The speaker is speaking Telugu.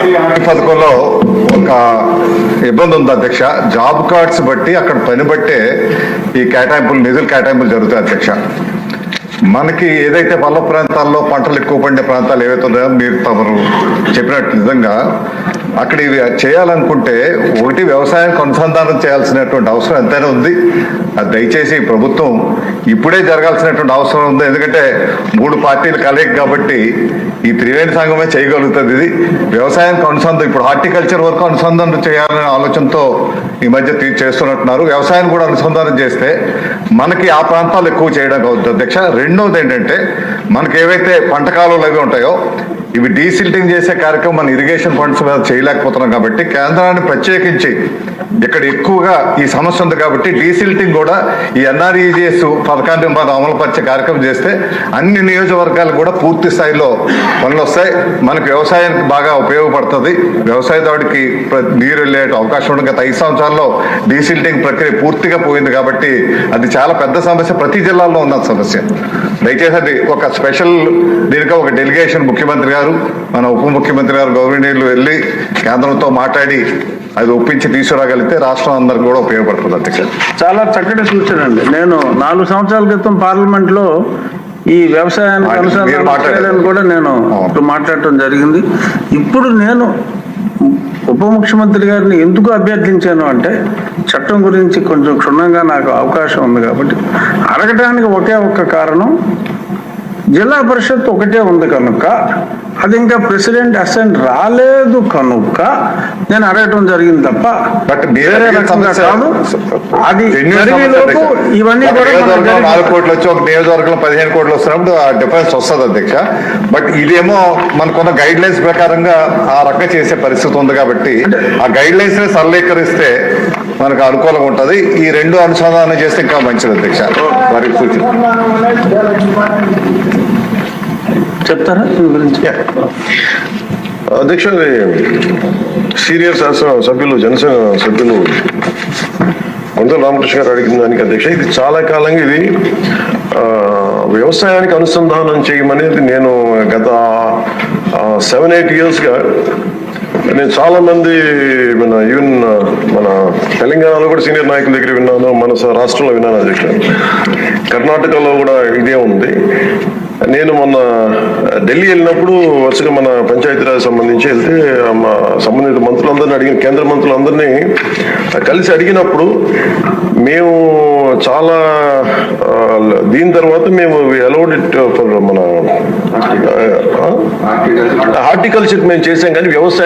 పథకంలో ఒక ఇబ్బంది ఉంది అధ్యక్ష. జాబ్ కార్డ్స్ బట్టి అక్కడ పని బట్టే ఈ కేటాయింపులు నిధులు కేటాయింపులు జరుగుతాయి అధ్యక్ష. మనకి ఏదైతే పల్ల ప్రాంతాల్లో పంటలు ఎక్కువ పండే ప్రాంతాలు ఏవైతే ఉన్నాయో మీరు తమరు చెప్పినట్టు నిజంగా అక్కడ ఇవి చేయాలనుకుంటే ఒకటి వ్యవసాయానికి అనుసంధానం చేయాల్సినటువంటి అవసరం ఎంతైనా ఉంది. అది దయచేసి ప్రభుత్వం ఇప్పుడే జరగాల్సినటువంటి అవసరం ఉంది. ఎందుకంటే మూడు పార్టీలు కలయిక కాబట్టి ఈ త్రివేణి సంఘమే చేయగలుగుతుంది ఇది. వ్యవసాయానికి అనుసంధానం ఇప్పుడు హార్టికల్చర్ వరకు అనుసంధానం చేయాలనే ఆలోచనతో ఈ మధ్య చేస్తున్నట్టున్నారు. వ్యవసాయాన్ని కూడా అనుసంధానం చేస్తే మనకి ఆ ప్రాంతాలు ఎక్కువ చేయడానికి అవుతుంది అధ్యక్ష రెండవది ఏంటంటే మనకి ఏవైతే పంట కాలువలు అవి ఉంటాయో ఇవి డీసిల్టింగ్ చేసే కార్యక్రమం మన ఇరిగేషన్ ఫండ్స్ మీద చేయలేకపోతున్నాం కాబట్టి కేంద్రాన్ని ప్రత్యేకించి ఇక్కడ ఎక్కువగా ఈ సమస్య ఉంది కాబట్టి డీసిల్టింగ్ కూడా ఈ ఎన్ఆర్ఈజిఎస్ పథకాన్ని మనం అమలుపరిచే కార్యక్రమం చేస్తే అన్ని నియోజకవర్గాలు కూడా పూర్తి స్థాయిలో పనులు వస్తాయి. మనకు వ్యవసాయానికి బాగా ఉపయోగపడుతుంది. వ్యవసాయదారుడికి నీరు వెళ్ళే అవకాశం ఉంది గత ఐదు సంవత్సరాల్లో డీసిల్టింగ్ ప్రక్రియ పూర్తిగా పోయింది కాబట్టి అది చాలా పెద్ద సమస్య. ప్రతి జిల్లాలో ఉన్న సమస్య. దయచేసి అది ఒక స్పెషల్ దీనికి ఒక డెలిగేషన్ ముఖ్యమంత్రి గారు మన ఉప ముఖ్యమంత్రి గారు గవర్నీయులు వెళ్ళి కేంద్రంతో మాట్లాడి అది ఒప్పించి తీసుకురాగలిగితే రాష్ట్రం అందరికి కూడా ఉపయోగపడుతుంది అధ్యక్ష. చాలా చక్కటి సూచన అండి. నేను నాలుగు సంవత్సరాల క్రితం పార్లమెంట్లో ఈ వ్యవసాయానికి అనుసంధానం కూడా నేను మాట్లాడటం జరిగింది. ఇప్పుడు నేను ఉప ముఖ్యమంత్రి గారిని ఎందుకు అభ్యర్థించాను అంటే చట్టం గురించి కొంచెం క్షుణ్ణంగా నాకు అవకాశం ఉంది కాబట్టి అడగటానికి ఒకే ఒక్క కారణం జిల్లా పరిషత్ ఒకటే ఉంది కనుక అది ఇంకా ప్రెసిడెంట్ అసెంట్ రాలేదు కనుక నేను అడగటం జరిగింది తప్ప వేరే రకంగా కాదు. అది జరిగేలోపు. ఇవన్నీ నాలుగు కోట్లు వచ్చి ఒక నియోజకవర్గంలో పదిహేను కోట్లు వస్తున్నప్పుడు ఆ డిఫరెన్స్ వస్తుంది అధ్యక్ష. బట్ ఇదేమో మనకున్న గైడ్ లైన్స్ ప్రకారంగా ఆ రకంగా చేసే పరిస్థితి ఉంది కాబట్టి ఆ గైడ్ లైన్స్ని సరళీకరిస్తే మనకు అనుకూలంగా ఉంటది. ఈ రెండు అనుసంధానం చేస్తే ఇంకా మంచిది అధ్యక్ష. వారికి సూచన చెప్తారా? గురించి అధ్యక్ష సీనియర్ శాసన సభ్యులు జనసేన సభ్యులు వందల రామకృష్ణ గారు అడిగిన దానికి అధ్యక్ష ఇది చాలా కాలంగా ఇది వ్యవసాయానికి అనుసంధానం చేయమనేది నేను గత సెవెన్ ఎయిట్ ఇయర్స్గా నేను చాలా మంది మన ఈవెన్ మన తెలంగాణలో కూడా సీనియర్ నాయకుల దగ్గర విన్నాను మన స- రాష్ట్రంలో విన్నాను అధ్యక్ష. కర్ణాటకలో కూడా ఇదే ఉంది. నేను మొన్న ఢిల్లీ వెళ్ళినప్పుడు వరుసగా మన పంచాయతీరాజ్ సంబంధించి వెళ్తే మా సంబంధిత మంత్రులందరినీ అడిగిన కేంద్ర మంత్రులందరినీ కలిసి అడిగినప్పుడు మేము చాలా దీని తర్వాత మేము అలౌడ్ ఇట్ ఫర్ మన హార్టికల్చర్ మేము చేసాం కానీ వ్యవసాయం